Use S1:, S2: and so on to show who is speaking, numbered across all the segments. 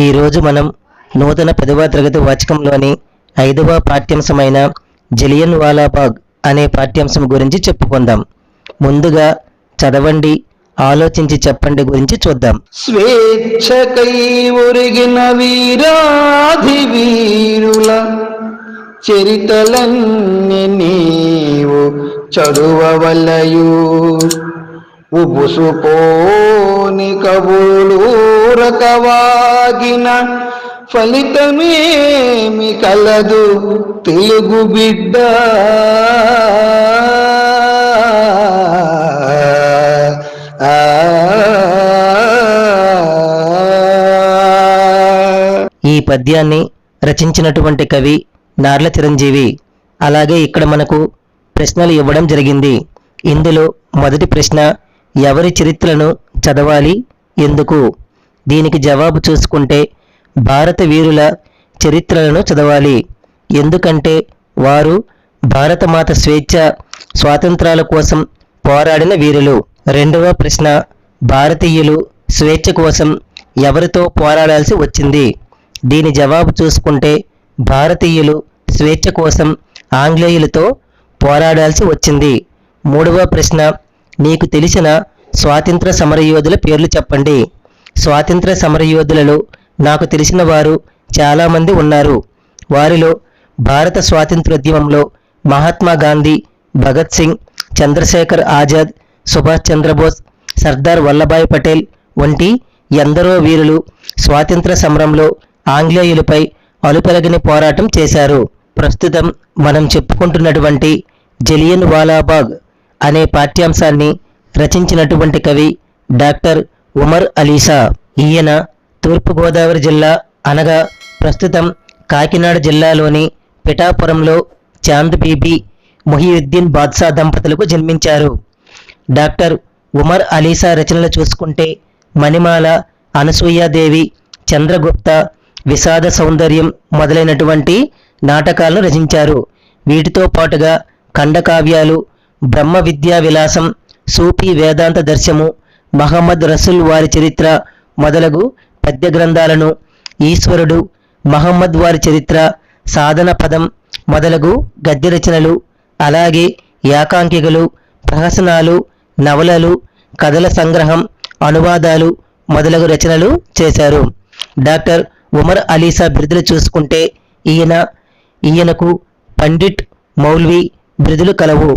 S1: ఈరోజు మనం నూతన పదవ తరగతి వాచకంలోని ఐదవ పాఠ్యాంశమైన జలియన్ వాలాబాగ్ అనే పాఠ్యాంశం గురించి చెప్పుకుందాం. ముందుగా చదవండి ఆలోచించి చెప్పండి గురించి చూద్దాం.
S2: స్వేచ్ఛకై ఒరిగిన వీరాధి వీరుల చరితలన్నీ నీవు చదువవలయు. ఉబుసుపోని కబులూరకవాగిన ఫలితమేమి కలదు తెలుగు బిడ్డ. ఆ
S1: ఈ పద్యాన్ని రచించినటువంటి కవి నార్ల చిరంజీవి. అలాగే ఇక్కడ మనకు ప్రశ్నలు ఇవ్వడం జరిగింది. ఇందులో మొదటి ప్రశ్న ఎవరి చరిత్రను చదవాలి? ఎందుకు? దీనికి జవాబు చూసుకుంటే భారత వీరుల చరిత్రలను చదవాలి. ఎందుకంటే వారు భారతమాత స్వేచ్ఛ స్వాతంత్రాల కోసం పోరాడిన వీరులు. రెండవ ప్రశ్న భారతీయులు స్వేచ్ఛ కోసం ఎవరితో పోరాడాల్సి వచ్చింది? దీని జవాబు చూసుకుంటే భారతీయులు స్వేచ్ఛ కోసం ఆంగ్లేయులతో పోరాడాల్సి వచ్చింది. మూడవ ప్రశ్న నీకు తెలిసిన స్వాతంత్ర సమరయోధుల పేర్లు చెప్పండి. స్వాతంత్ర సమరయోధులలో నాకు తెలిసిన వారు చాలామంది ఉన్నారు. వారిలో భారత స్వాతంత్రోద్యమంలో మహాత్మా గాంధీ భగత్ సింగ్ చంద్రశేఖర్ ఆజాద్ సుభాష్ చంద్రబోస్ సర్దార్ వల్లభాయ్ పటేల్ వంటి ఎందరో వీరులు స్వాతంత్ర సమరంలో ఆంగ్లేయులపై అలుపెరగని పోరాటం చేశారు. ప్రస్తుతం మనం చెప్పుకుంటున్నటువంటి జలియన్ వాలాబాగ్ అనే పాఠ్యాంశాన్ని రచించినటువంటి కవి డాక్టర్ ఉమర్ అలీసా. ఈయన తూర్పుగోదావరి జిల్లా అనగా ప్రస్తుతం కాకినాడ జిల్లాలోని పిఠాపురంలో చాంద్ బీబీ మొహియుద్దీన్ బాద్షా దంపతులకు జన్మించారు. డాక్టర్ ఉమర్ అలీసా రచనలు చూసుకుంటే మణిమాల అనసూయాదేవి చంద్రగుప్త విషాద సౌందర్యం మొదలైనటువంటి నాటకాలను రచించారు. వీటితో పాటుగా ఖండకావ్యాలు బ్రహ్మ విద్యా విలాసం సూఫీ వేదాంత దర్శము మహమ్మద్ రసూల్ వారి చరిత్ర మొదలగు పద్య గ్రంథాలను ఈశ్వరుడు మహమ్మద్ వారి చరిత్ర సాధన పదం మొదలగు గద్య రచనలు అలాగే ఏకాంకికలు ప్రహసనాలు నవలలు కథల సంగ్రహం అనువాదాలు మొదలగు రచనలు చేశారు. డాక్టర్ ఉమర్ అలీసా బిరుదులు చూసుకుంటే ఈయన ఈయనకు పండిట్ మౌల్వి బిరుదులు కలవు.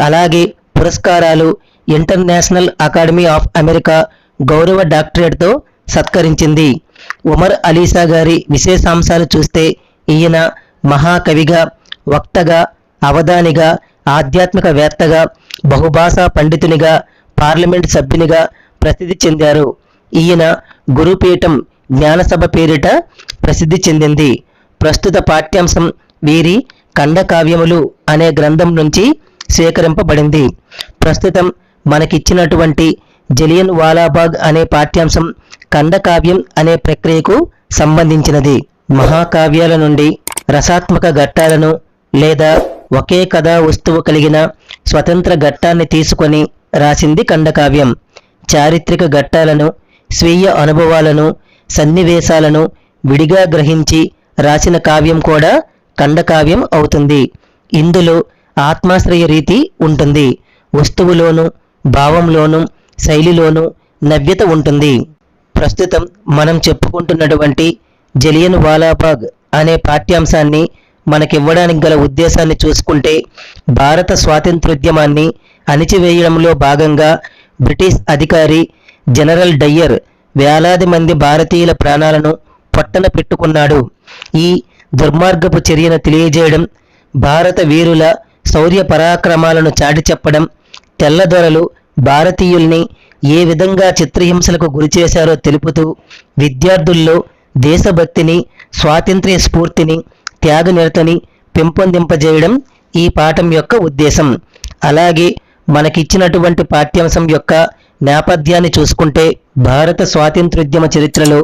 S1: అలాగే పురస్కారాలు ఇంటర్నేషనల్ అకాడమీ ఆఫ్ అమెరికా గౌరవ డాక్టరేట్తో సత్కరించింది. ఉమర్ అలీసా గారి విశేషాంశాలు చూస్తే ఈయన మహాకవిగా వక్తగా అవధానిగా ఆధ్యాత్మికవేత్తగా బహుభాషా పండితునిగా పార్లమెంట్ సభ్యునిగా ప్రసిద్ధి చెందారు. ఈయన గురుపీఠం జ్ఞానసభ పేరిట ప్రసిద్ధి చెందింది. ప్రస్తుత పాఠ్యాంశం వీరి ఖండకావ్యములు అనే గ్రంథం నుంచి సేకరింపబడింది ప్రస్తుతం మనకిచ్చినటువంటి జలియన్ వాలాబాగ్ అనే పాఠ్యాంశం ఖండకావ్యం అనే ప్రక్రియకు సంబంధించినది. మహాకావ్యాల నుండి రసాత్మక ఘట్టాలను లేదా ఒకే కథా వస్తువు కలిగిన స్వతంత్ర ఘట్టాన్ని తీసుకొని రాసింది ఖండకావ్యం. చారిత్రక ఘట్టాలను స్వీయ అనుభవాలను సన్నివేశాలను విడిగా గ్రహించి రాసిన కావ్యం కూడా ఖండకావ్యం అవుతుంది. ఇందులో ఆత్మాశ్రయ రీతి ఉంటుంది. వస్తువులోను భావంలోను శైలిలోను నవ్యత ఉంటుంది. ప్రస్తుతం మనం చెప్పుకుంటున్నటువంటి జలియన్ వాలాబాగ్ అనే పాఠ్యాంశాన్ని మనకివ్వడానికి గల ఉద్దేశాన్ని చూసుకుంటే భారత స్వాతంత్రోద్యమాన్ని అణిచివేయడంలో భాగంగా బ్రిటిష్ అధికారి జనరల్ డయ్యర్ వేలాది మంది భారతీయుల ప్రాణాలను పొట్టన పెట్టుకున్నాడు. ఈ దుర్మార్గపు చర్యను తెలియజేయడం భారత వీరుల శౌర్య పరాక్రమాలను చాటి చెప్పడం తెల్లదొరలు భారతీయుల్ని ఏ విధంగా చిత్రహింసలకు గురిచేశారో తెలుపుతూ విద్యార్థుల్లో దేశభక్తిని స్వాతంత్ర్య స్ఫూర్తిని త్యాగనిరతని పెంపొందింపజేయడం ఈ పాఠం యొక్క ఉద్దేశం. అలాగే మనకిచ్చినటువంటి పాఠ్యాంశం యొక్క నేపథ్యాన్ని చూసుకుంటే భారత స్వాతంత్రోద్యమ చరిత్రలో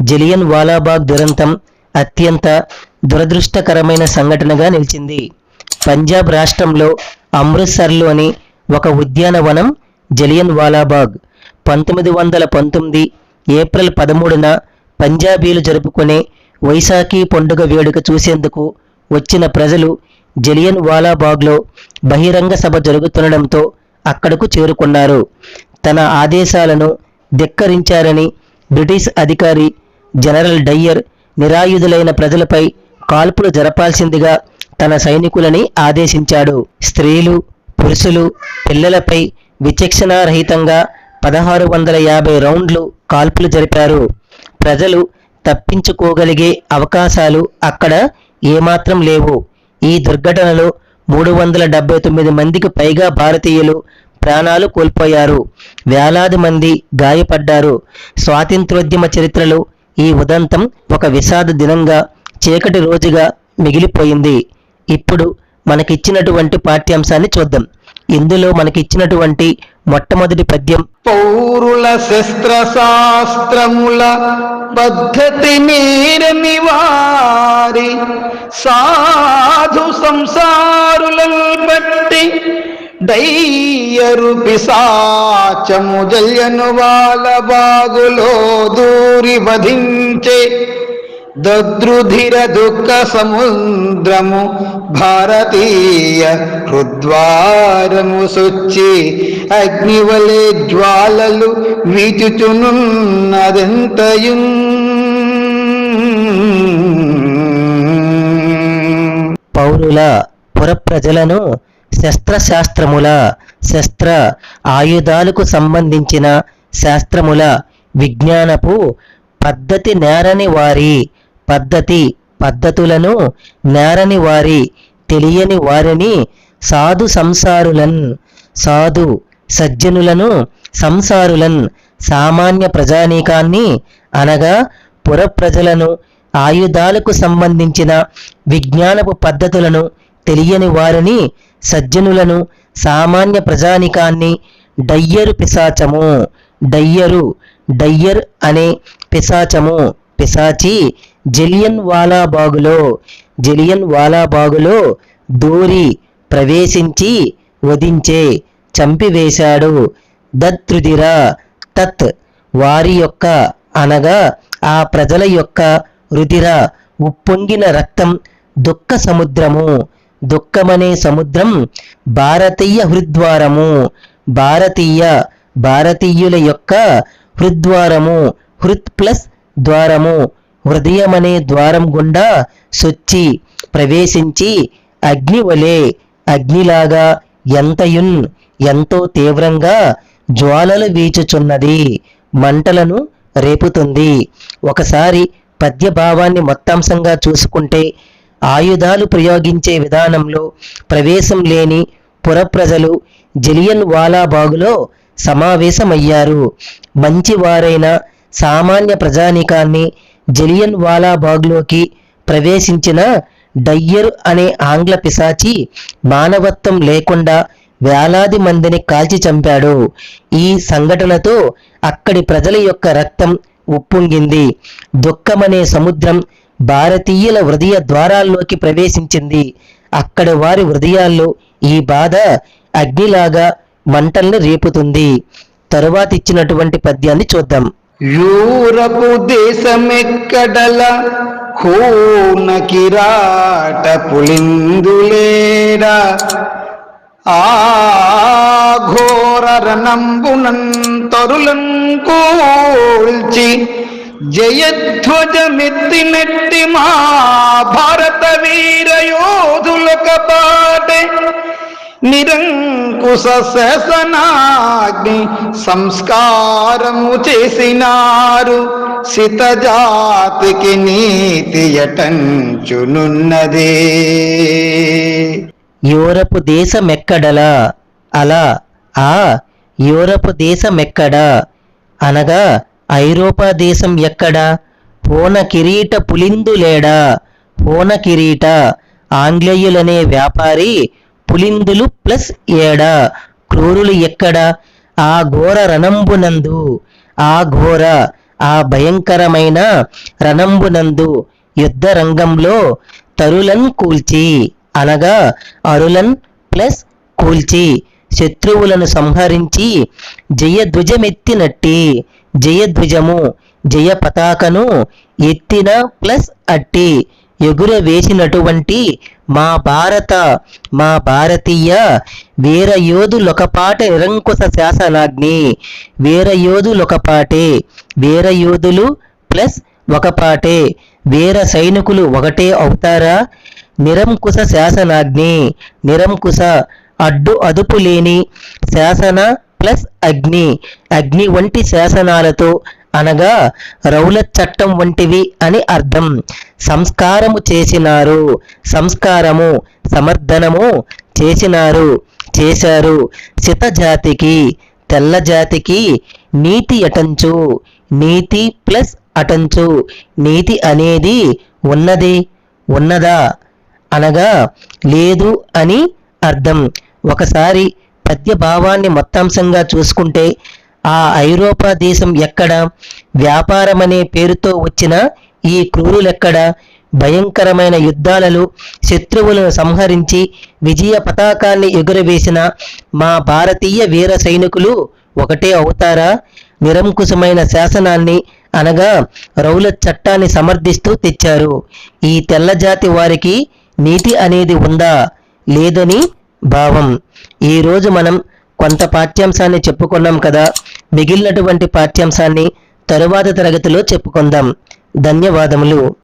S1: జలియన్ వాలాబాగ్ దురంతం అత్యంత దురదృష్టకరమైన సంఘటనగా నిలిచింది. పంజాబ్ రాష్ట్రంలో అమృత్సర్లోని ఒక ఉద్యానవనం జలియన్ వాలాబాగ్ పంతొమ్మిది వందల పంతొమ్మిది ఏప్రిల్ పదమూడున పంజాబీలు జరుపుకునే వైశాఖీ పండుగ వేడుక చూసేందుకు వచ్చిన ప్రజలు జలియన్ వాలాబాగ్లో బహిరంగ సభ జరుగుతుండడంతో అక్కడకు చేరుకున్నారు. తన ఆదేశాలను ధిక్కరించారని బ్రిటిష్ అధికారి జనరల్ డయ్యర్ నిరాయుధులైన ప్రజలపై కాల్పులు జరపాల్సిందిగా తన సైనికులని ఆదేశించాడు. స్త్రీలు పురుషులు పిల్లలపై విచక్షణారహితంగా పదహారు వందల యాభై రౌండ్లు కాల్పులు జరిపారు. ప్రజలు తప్పించుకోగలిగే అవకాశాలు అక్కడ ఏమాత్రం లేవు. ఈ దుర్ఘటనలో మూడు వందల డెబ్బై తొమ్మిది మందికి పైగా భారతీయులు ప్రాణాలు కోల్పోయారు. వేలాది మంది గాయపడ్డారు. స్వాతంత్రోద్యమ చరిత్రలో ఈ ఉదంతం ఒక విషాద దినంగా చీకటి రోజుగా మిగిలిపోయింది. ఇప్పుడు మనకిచ్చినటువంటి పాఠ్యాంశాన్ని చూద్దాం. ఇందులో మనకిచ్చినటువంటి మొట్టమొదటి పద్యం.
S2: పౌరుల శస్త్ర శాస్త్రముల పద్ధతి మీరని వారి సాధు సంసారులను బట్టి డయ్యరు పిశాచము జల్యను వాళ్ళ బాగులో దూరి వధించే దద్రుధిర దుఃఖ సముద్రము భారతీయ హృద్వారము సొచ్చి అగ్నివలే జ్వాలలు వీచుచునున్నదెంతయు
S1: పౌరుల పురప్రజలను శస్త్రశాస్త్రముల శస్త్ర ఆయుధాలకు సంబంధించిన శాస్త్రముల విజ్ఞానపు పద్ధతి నేరని వారి పద్ధతి పద్ధతులను నేరని వారి తెలియని వారిని సాధు సంసారులన్ సాధు సజ్జనులను సంసారులన్ సామాన్య ప్రజానీకాన్ని అనగా పురప్రజలను ఆయుధాలకు సంబంధించిన విజ్ఞానపు పద్ధతులను తెలియని వారిని సజ్జనులను సామాన్య ప్రజానికాన్ని డయ్యరు పిశాచము డయ్యరు డయ్యర్ అనే పిశాచము పిశాచి జలియన్ వాలాబాగులో జలియన్ వాలాబాగులో దూరి ప్రవేశించి వధించే చంపివేశాడు. దత్రుదిర తత్ వారి యొక్క అనగా ఆ ప్రజల యొక్క రుదిర ఉప్పొంగిన రక్తం దుఃఖ సముద్రము. దుఃఖమనే సముద్రం భారతీయ హృద్వారము. భారతీయ భారతీయుల యొక్క హృద్వారము హృత్ ప్లస్ ద్వారము. హృదయమనే ద్వారం గుండా సొచ్చి ప్రవేశించి అగ్ని వలె అగ్నిలాగా ఎంతయున్ ఎంతో తీవ్రంగా జ్వాలలు వీచుచున్నది. మంటలను రేపుతుంది. ఒకసారి పద్యభావాన్ని మొత్తాంశంగా చూసుకుంటే ఆయుధాలు ప్రయోగించే విధానంలో ప్రవేశం లేని పురప్రజలు జలియన్ వాలాబాగులో సమావేశమయ్యారు. మంచివారైన సామాన్య ప్రజానికాన్ని జలియన్ వాలాబాగ్లోకి ప్రవేశించిన డయ్యర్ అనే ఆంగ్ల పిశాచి మానవత్వం లేకుండా వేలాది మందిని కాల్చి చంపాడు. ఈ సంఘటనతో అక్కడి ప్రజల యొక్క రక్తం ఉప్పొంగింది. దుఃఖమనే సముద్రం భారతీయుల హృదయ ద్వారాల్లోకి ప్రవేశించింది. అక్కడ వారి హృదయాల్లో ఈ బాధ అగ్నిలాగా మంటల్ని రేపుతుంది. తరువాత ఇచ్చినటువంటి పద్యాన్ని చూద్దాం.
S2: యూరపు దేశమెక్కడల హూన కిరాట పులిందులేరా ఆ ఘోర రణంబునం తరులం కూల్చి జయధ్వజమెత్తినెట్టి మా భారత వీర యోధులక పాటే నిరంకుశ శేషనాగ్ని సంస్కారము చేసినారు. సితజాతికి నీతి ఎటంచునున్నదే.
S1: యూరపు దేశమెక్కడలా? అలా ఆ యూరపు దేశమెక్కడా? అనగా ఐరోపా దేశం ఎక్కడా? పూన కిరీట పులిందులేడా? పూన కిరీట ఆంగ్లేయులనే వ్యాపారి పులిందులు ప్లస్ ఏడ? క్రూరులు ఎక్కడ? ఆ ఘోర రణంబునందు. ఆ ఘోర ఆ భయంకరమైన రణంబునందు. యుద్ధ రంగంలో తరులన్ కూల్చి అనగా అరులన్ ప్లస్ కూల్చి శత్రువులను సంహరించి జయధ్వజమెత్తినట్టి జయధ్వజము జయ పతాకను ఎత్తిన ప్లస్ అట్టి ఎగురవేసినటువంటి మా భారత మా భారతీయ వీరయోధులొకపాట నిరంకుశ శాసనాగ్ని. వీరయోధులొకపాటే వీరయోధులు ప్లస్ ఒకపాటే వీర సైనికులు ఒకటే అవుతారా? నిరంకుశ శాసనాగ్ని నిరంకుశ అడ్డు అదుపు లేని శాసన ప్లస్ అగ్ని. అగ్ని వంటి శాసనాలతో అనగా రౌల చట్టం వంటివి అని అర్థం. సంస్కారము చేసినారు సంస్కారము సమర్థనము చేసినారు చేశారు. శిత జాతికి తెల్ల జాతికి నీతి అటంచు నీతి ప్లస్ అటంచు. నీతి అనేది ఉన్నది ఉన్నదా? అనగా లేదు అని అర్థం. ఒకసారి పద్య భావాన్ని మొత్తాంశంగా చూసుకుంటే ఆ ఐరోపా దేశం ఎక్కడ? వ్యాపారమనే పేరుతో వచ్చిన ఈ క్రూరులెక్కడ? భయంకరమైన యుద్ధాలలో శత్రువులను సంహరించి విజయ పతాకాన్ని ఎగురవేసిన మా భారతీయ వీర సైనికులు ఒకటే అవుతారా? నిరంకుశమైన శాసనాన్ని అనగా రౌల చట్టాన్ని సమర్థిస్తూ తెచ్చారు. ఈ తెల్లజాతి వారికి నీతి అనేది ఉందా? లేదని భావం. ఈరోజు మనం కొంత పాఠ్యాంశాన్ని చెప్పుకున్నాం కదా. మిగిలినటువంటి పాఠ్యాంశాన్ని తరువాత తరగతిలో చెప్పుకుందాం. ధన్యవాదములు.